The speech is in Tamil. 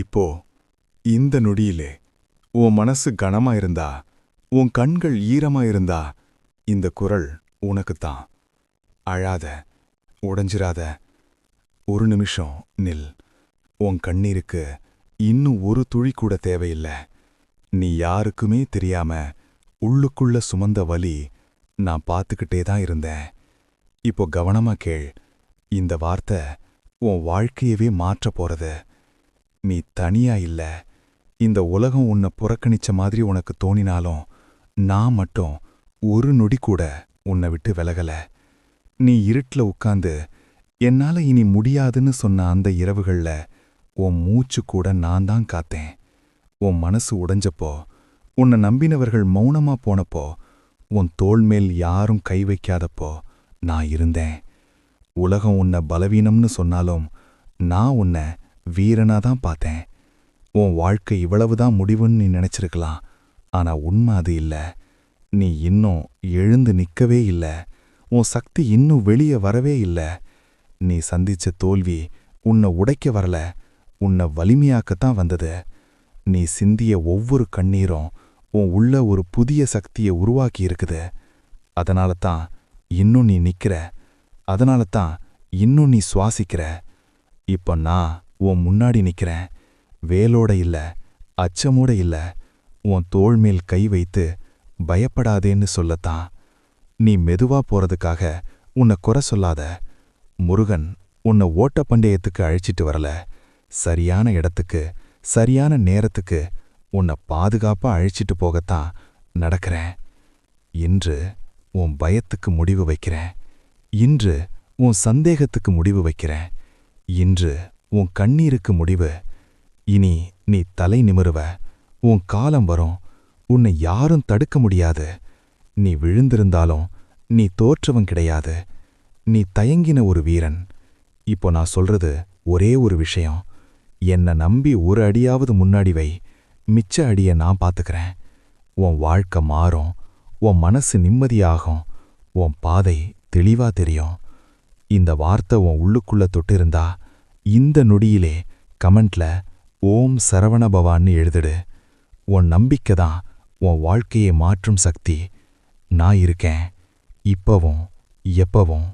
இப்போ இந்த நொடியிலே உன் மனசு கனமா இருந்தா உன் கண்கள் ஈரமா இருந்தா இந்த குரல் உனக்குத்தான். அழாத உடைஞ்சிராத ஒரு நிமிஷம் நில். உன் கண்ணீருக்கு இன்னும் ஒரு துளி கூட தேவையில்லை. நீ யாருக்குமே தெரியாம உள்ளுக்குள்ள சுமந்த வலி நான் பார்த்துக்கிட்டே தான் இருந்தேன். இப்போ கவனமா கேள் இந்த வார்த்தை உன் வாழ்க்கையவே மாற்றப் போறது. நீ தனியா இல்ல. இந்த உலகம் உன்னை புறக்கணிச்ச மாதிரி உனக்கு தோணினாலும் நான் மட்டும் ஒரு நொடி கூட உன்னை விட்டு விலகல. நீ இருட்டில் உட்காந்து என்னால இனி முடியாதுன்னு சொன்ன அந்த இரவுகள்ல உன் மூச்சு கூட நான் தான் காத்தேன். உன் மனசு உடைஞ்சப்போ உன்னை நம்பினவர்கள் மௌனமா போனப்போ உன் தோல் மேல் யாரும் கை வைக்காதப்போ நான் இருந்தேன். உலகம் உன்னை பலவீனம்னு சொன்னாலும் நான் உன்னை வீரனா தான் பார்த்தேன். உன் வாழ்க்கை இவ்வளவுதான் முடிவுன்னு நீ நினைச்சிருக்கலாம். ஆனா உண்மை அது இல்ல. நீ இன்னும் எழுந்து நிக்கவே இல்ல. உன் சக்தி இன்னும் வெளியே வரவே இல்ல. நீ சந்திச்ச தோல்வி உன்னை உடைக்க வரல. உன்னை வலிமையாக்கத்தான் வந்தது. நீ சிந்திய ஒவ்வொரு கண்ணீரும் உன் உள்ள ஒரு புதிய சக்தியை உருவாக்கி இருக்குது. அதனால தான் இன்னும் நீ நிற்கிற அதனால தான் இன்னும் நீ சுவாசிக்கிற. இப்ப நான் உன் முன்னாடி நிக்கிறேன். வேலோட இல்ல அச்சமோட இல்ல. உன் தோள் மேல் கை வைத்து பயப்படாதேன்னு சொல்லத்தான். நீ மெதுவா போறதுக்காக உன்னை குறை சொல்லாத. முருகன் உன்னை ஓட்ட பண்டையத்துக்கு அழைச்சிட்டு வரல. சரியான இடத்துக்கு சரியான நேரத்துக்கு உன்னை பாதுகாப்பா அழைச்சிட்டு போகத்தான் நடக்கிறேன். இன்று உன் பயத்துக்கு முடிவு வைக்கிறேன். இன்று உன் சந்தேகத்துக்கு முடிவு வைக்கிறேன். இன்று உன் கண்ணீருக்கு முடிவு. இனி நீ தலை நிமிருவ. உன் காலம் வரும். உன்னை யாரும் தடுக்க முடியாது. நீ விழுந்திருந்தாலும் நீ தோற்றவன் கிடையாது. நீ தயங்கின ஒரு வீரன். இப்போ நான் சொல்றது ஒரே ஒரு விஷயம். என்னை நம்பி ஒரு அடியாவது முன்னாடி வை. மிச்ச அடியை நான் பாத்துக்கிறேன். உன் வாழ்க்கை மாறும். உன் மனசு நிம்மதியாகும். உன் பாதை தெளிவா தெரியும். இந்த வார்த்தை உன் உள்ளுக்குள்ள தொட்டிருந்தா இந்த நொடியிலே கமெண்ட்ல ஓம் சரவண பவான்னு எழுதிடு. உன் நம்பிக்கை தான் உன் வாழ்க்கையை மாற்றும் சக்தி. நான் இருக்கேன். இப்பவும் எப்பவும்